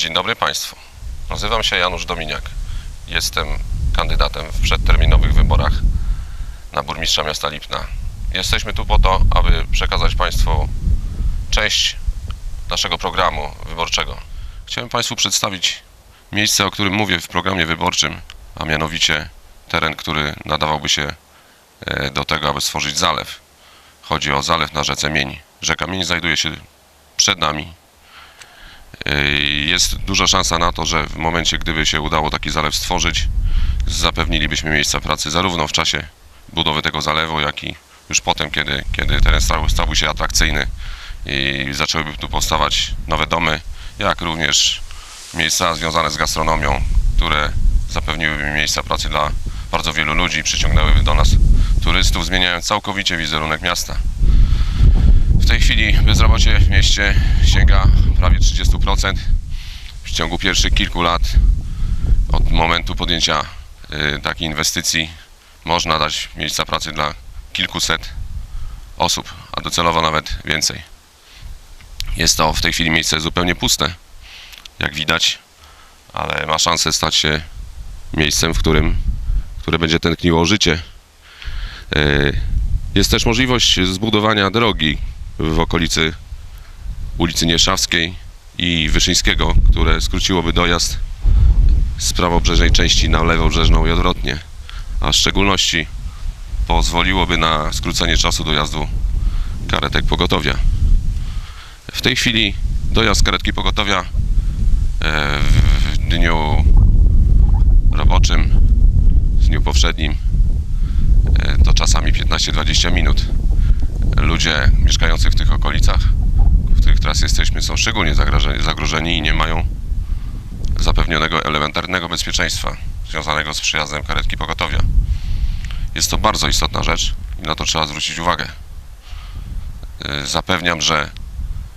Dzień dobry Państwu. Nazywam się Janusz Dominiak. Jestem kandydatem w przedterminowych wyborach na burmistrza miasta Lipna. Jesteśmy tu po to, aby przekazać Państwu część naszego programu wyborczego. Chciałem Państwu przedstawić miejsce, o którym mówię w programie wyborczym, a mianowicie teren, który nadawałby się e, do tego, aby stworzyć zalew. Chodzi o zalew na rzece Mień. Rzeka Mień znajduje się przed nami, jest duża szansa na to, że w momencie, gdyby się udało taki zalew stworzyć, zapewnilibyśmy miejsca pracy zarówno w czasie budowy tego zalewu, jak i już potem, kiedy, kiedy teren stał, stałby się atrakcyjny i zaczęłyby tu powstawać nowe domy, jak również miejsca związane z gastronomią, które zapewniłyby miejsca pracy dla bardzo wielu ludzi, przyciągnęłyby do nas turystów, zmieniając całkowicie wizerunek miasta. W tej chwili bezrobocie w mieście sięga prawie 30%. W ciągu pierwszych kilku lat od momentu podjęcia y, takiej inwestycji można dać miejsca pracy dla kilkuset osób, a docelowo nawet więcej. Jest to w tej chwili miejsce zupełnie puste, jak widać, ale ma szansę stać się miejscem, w którym które będzie tętniło życie. Y, Jest też możliwość zbudowania drogi w okolicy ulicy Nieszawskiej i Wyszyńskiego, które skróciłoby dojazd z prawobrzeżnej części na lewobrzeżną i odwrotnie, a w szczególności pozwoliłoby na skrócenie czasu dojazdu karetek pogotowia. W tej chwili dojazd karetki pogotowia e, w dniu roboczym, w dniu powszednim e, to czasami 15-20 minut ludzie mieszkający w tych okolicach, w których teraz jesteśmy, są szczególnie zagrożeni, i nie mają zapewnionego elementarnego bezpieczeństwa związanego z przyjazdem karetki pogotowia. Jest to bardzo istotna rzecz i na to trzeba zwrócić uwagę. Yy, Zapewniam, że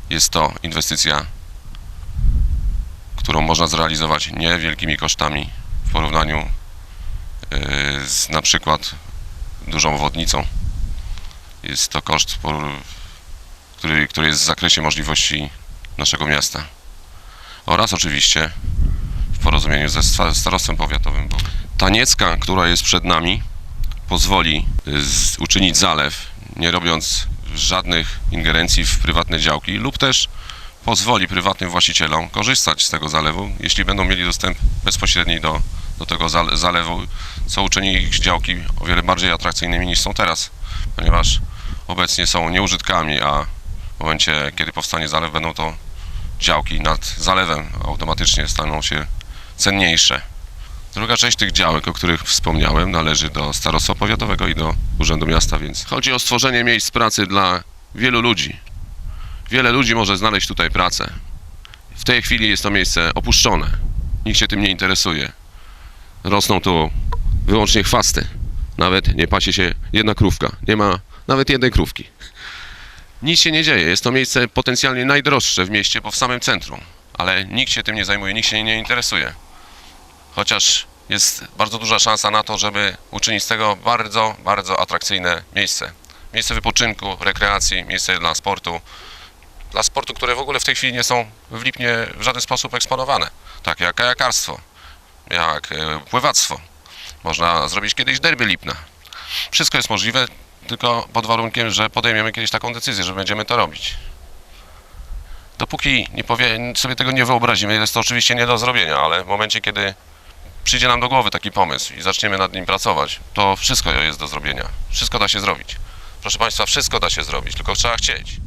jest to inwestycja, którą można zrealizować niewielkimi kosztami w porównaniu yy, z na przykład dużą obwodnicą. Jest to koszt, który, który jest w zakresie możliwości naszego miasta. Oraz oczywiście w porozumieniu ze sta- starostwem powiatowym. Bo ta niecka, która jest przed nami, pozwoli y, z, uczynić zalew, nie robiąc żadnych ingerencji w prywatne działki, lub też pozwoli prywatnym właścicielom korzystać z tego zalewu, jeśli będą mieli dostęp bezpośredni do, do tego zale- zalewu, co uczyni ich działki o wiele bardziej atrakcyjnymi niż są teraz, ponieważ obecnie są nieużytkami, a w momencie, kiedy powstanie zalew, będą to działki nad zalewem, automatycznie staną się cenniejsze. Druga część tych działek, o których wspomniałem, należy do starostwa powiatowego i do Urzędu Miasta, więc chodzi o stworzenie miejsc pracy dla wielu ludzi. Wiele ludzi może znaleźć tutaj pracę. W tej chwili jest to miejsce opuszczone. Nikt się tym nie interesuje. Rosną tu wyłącznie chwasty. Nawet nie pasie się jedna krówka. Nie ma nawet jednej krówki. Nic się nie dzieje. Jest to miejsce potencjalnie najdroższe w mieście, bo w samym centrum. Ale nikt się tym nie zajmuje, nikt się nie interesuje. Chociaż jest bardzo duża szansa na to, żeby uczynić z tego bardzo, bardzo atrakcyjne miejsce. Miejsce wypoczynku, rekreacji, miejsce dla sportu. Dla sportu, które w ogóle w tej chwili nie są w Lipnie w żaden sposób eksponowane. Tak jak kajakarstwo, jak e, pływactwo. Można zrobić kiedyś derby Lipna. Wszystko jest możliwe, tylko pod warunkiem, że podejmiemy kiedyś taką decyzję, że będziemy to robić. Dopóki nie powie, sobie tego nie wyobrazimy, jest to oczywiście nie do zrobienia, ale w momencie, kiedy przyjdzie nam do głowy taki pomysł i zaczniemy nad nim pracować, to wszystko jest do zrobienia. Wszystko da się zrobić. Proszę Państwa, wszystko da się zrobić, tylko trzeba chcieć.